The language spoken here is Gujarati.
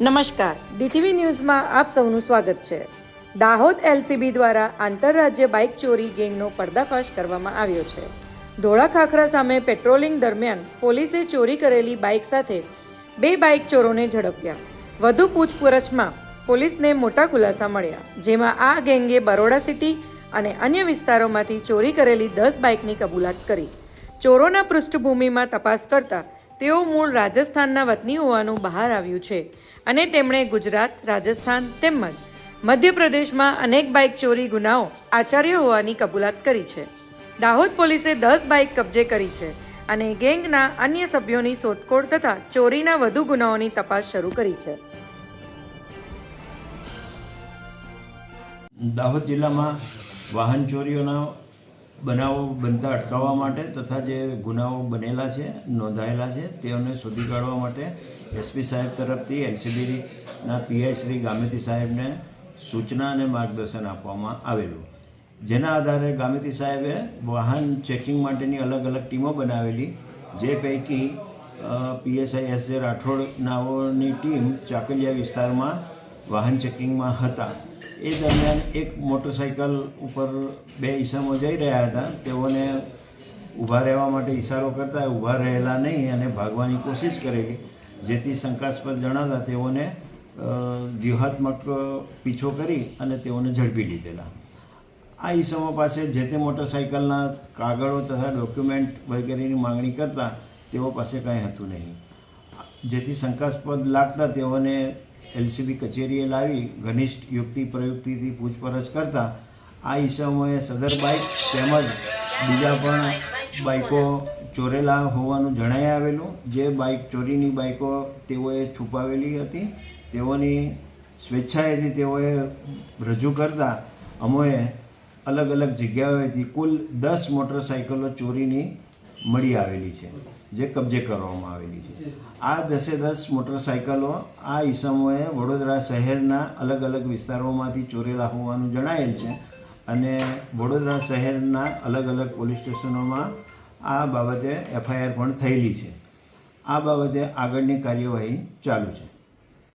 નમસ્કાર. ડીટીવી ન્યૂઝમાં આપ સૌનું સ્વાગત છે. દાહોદ એલસીબી દ્વારા આંતરરાજ્ય બાઇક ચોરી ગેંગનો પર્દાફાશ કરવામાં આવ્યો છે. ધોળા ખાખરા સામે પેટ્રોલિંગ દરમિયાન પોલીસે ચોરી કરેલી બાઇક સાથે બે બાઇક ચોરોને ઝડપ્યા. વધુ પૂછપરછમાં પોલીસને મોટા ખુલાસા મળ્યા, જેમાં આ ગેંગે બરોડા સિટી અને અન્ય વિસ્તારોમાંથી ચોરી કરેલી દસ બાઇકની કબૂલાત કરી. ચોરોના પૃષ્ઠભૂમિમાં તપાસ કરતા તેઓ મૂળ રાજસ્થાનના વતની હોવાનું બહાર આવ્યું છે. અને તેમણે ગુજરાત, રાજસ્થાન તેમજ મધ્યપ્રદેશમાં અનેક બાઇક ચોરી ગુનાઓ આચાર્ય હોવાની કબૂલાત કરી છે. દાહોદ પોલીસે દસ બાઇક કબજે કરી છે અને ગેંગના અન્ય સભ્યોની શોધખોળ તથા ચોરીના વધુ ગુનાઓની તપાસ શરૂ કરી છે. દાહોદ જિલ્લામાં વાહન ચોરીઓના બનાવો બનતા અટકાવવા માટે તથા જે ગુનાઓ બનેલા છે, નોંધાયેલા છે, તેઓને શોધી કાઢવા માટે એસપી સાહેબ તરફથી એનસીબીના પીઆઈ શ્રી ગામેતી સાહેબને સૂચના અને માર્ગદર્શન આપવામાં આવેલું. જેના આધારે ગામેતી સાહેબે વાહન ચેકિંગ માટેની અલગ અલગ ટીમો બનાવેલી, જે પૈકી પીએસઆઈ એસ જે રાઠોડ નાઓની ટીમ ચાકલિયા વિસ્તારમાં વાહન ચેકિંગમાં હતા. એ દરમિયાન એક મોટરસાઇકલ ઉપર બે ઈસમો જઈ રહ્યા હતા. તેઓને ઊભા રહેવા માટે ઈશારો કરતા ઊભા રહેલા નહીં અને ભાગવાની કોશિશ કરેલી. જેથી શંકાસ્પદ જણાતા તેઓને વ્યૂહાત્મક પીછો કરી અને તેઓને ઝડપી લીધેલા. આ ઈસમો પાસે જે તે મોટરસાઇકલના કાગળો તથા ડોક્યુમેન્ટ વગેરેની માંગણી કરતા તેઓ પાસે કાંઈ હતું નહીં. જેથી શંકાસ્પદ લાગતા તેઓને એલસીબી કચેરીએ લાવી ઘનિષ્ઠ યુક્તિ પ્રયુક્તિથી પૂછપરછ કરતા આ ઈસમોએ સદર બાઇક તેમજ બીજા પણ બાઇકો ચોરેલા હોવાનું જણાઈ આવેલું. જે બાઇક ચોરીની બાઇકો તેઓએ છુપાવેલી હતી. તેઓની સ્વેચ્છાએથી તેઓએ રજૂ કરતા અમોએ અલગ અલગ જગ્યાઓએથી કુલ દસ મોટરસાઇકલો ચોરીની મળી આવેલી છે, જે કબજે કરવામાં આવેલી છે. આ દસે દસ મોટરસાઇકલો આ ઈસમોએ વડોદરા શહેરના અલગ અલગ વિસ્તારોમાંથી ચોરેલા હોવાનું જણાયેલ છે અને વડોદરા શહેરના અલગ અલગ પોલીસ સ્ટેશનોમાં આ બાબતે એફઆઈઆર પણ થયેલી છે. આ બાબતે આગળની કાર્યવાહી ચાલુ છે.